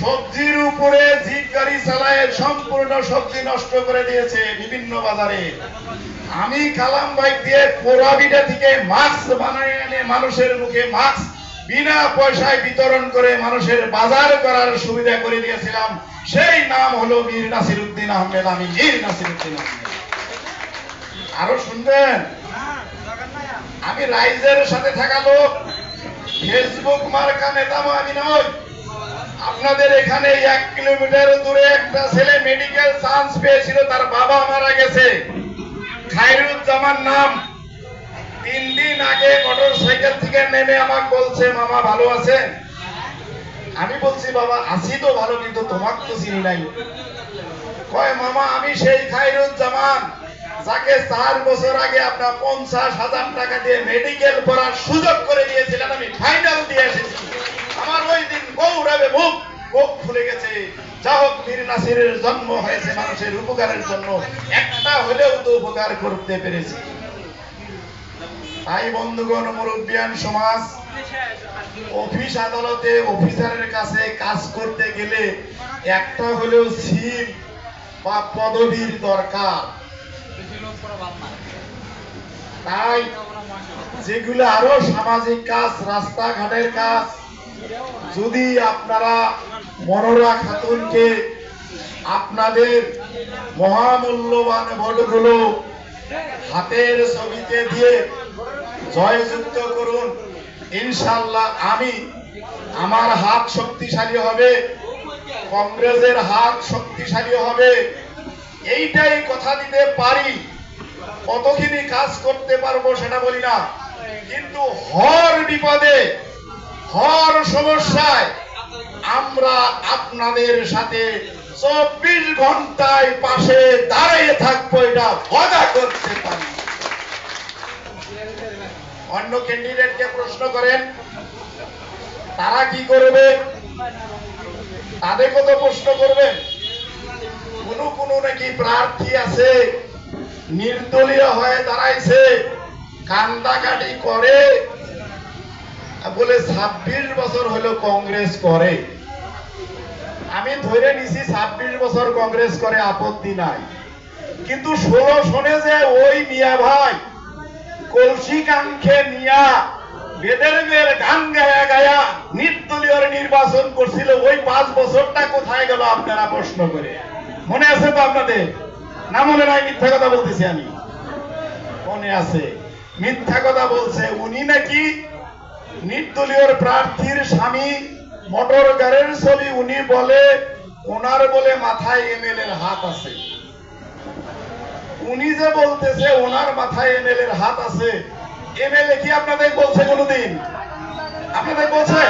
সবজির উপরে জিপ চালায় সম্পূর্ণ সবজি নষ্ট করে দিয়েছে বিভিন্ন বাজারে। আমি কালাম বাইক দিয়ে কোরাবিটা থেকে মাস্ক বানিয়ে এনে মানুষের মুখে মাস্ক বিনা পয়সায় বিতরণ করে মানুষের বাজার করার সুবিধা করে দিয়েছিলাম। সেই নাম হলো মীর নাসির উদ্দিন আহমেদ, আমি মীর নাসির উদ্দিন আহমেদ। আরও শুনবেন? আমি রাইজের সাথে থাকা লোক। ফেসবুক মার্কা নেতামো আমি নই আপনাদের এখানে এক কিলোমিটার দূরে একটা ছেলে মেডিকেল চান্স পেয়েছিল, তার বাবা মারা গেছে। খায়রুজ্জামান নাম। তিন দিন আগে মোটর সাইকেল থেকে নেমে আমাকে বলছে, মামা, ভালো আছেন? আমি বলছি, বাবা, আছি তো ভালো, কিন্তু তোমাকে তো চিনি নাই। কয়, মামা, আমি সেই খায়রুজ্জামান। যাকে চার বছর আগে আপনার পঞ্চাশ হাজার টাকা দিয়ে মেডিকেল পড়ার সুযোগ করে দিয়েছিলেন আমি ফাইনাল দিয়ে এসেছি। আমার ওই দিন গৌরবে মুখ মুখ খুলে গেছে। করতে পেরেছি। সমাজ, অফিস আদালতে অফিসারের কাছে কাজ করতে গেলে একটা হলেও সিম বা পদবীর দরকার। তাই যেগুলো আরও সামাজিক কাজ, রাস্তাঘাটের কাজ, যদি আপনারা মনোরা খাতুনকে আপনাদের মহামূল্যবান ভোটগুলো হাতের ছবিতে দিয়ে জয়যুক্ত করুন ইনশাল্লাহ আমি আমার হাত শক্তিশালী হবে, কংগ্রেসের হাত শক্তিশালী হবে, এইটাই কথা দিতে পারি। কতখানি কাজ করতে পারব সেটা বলি না। কিন্তু হর বিপদে, হর সমস্যায় আমরা আপনাদের সাথে চব্বিশ ঘন্টায় পাশে দাঁড়িয়ে থাকব, এটা ভজা করতে পারি। অন্য ক্যান্ডিডেটকে প্রশ্ন করেন, তারা কি করবে? তাদেরকে তো প্রশ্ন করবেন। কোন কোন নাকি প্রার্থী আছে নির্দলীয় হয়ে দাঁড়াইছে, কান্দাকাটি করে। বলে, ছাব্বিশ বছর হলো কংগ্রেস করে। আমি ধরে নিছি, ছাব্বিশ বছর কংগ্রেস করে, আপত্তি নাই। কিন্তু ষোলো শোনে যে ওই মিয়া ভাই কলসি কাঙ্ক্ষে নিয়া বেদের মেয়ের গান গায়া গায়া নির্দলীয় নির্বাচন করছিল, ওই পাঁচ বছরটা কোথায় গেল আপনারা প্রশ্ন করে? মনে আছে তো আপনাদের? না মনে নাই মিথ্যা কথা বলতেছি আমি। মনে আছে। মিথ্যা কথা বলছে উনি নাকি নির্দলীয় প্রার্থীর স্বামী, মোটর গাড়ির ছবি উনি বলে, ওনার বলে মাথায় এমএলএ হাত আছে। উনি যে বলতেছে ওনার মাথায় এমএলএ হাত আছে এমএলএ কি আপনাদের বলছে কোনোদিন? আপনাদের বলছে?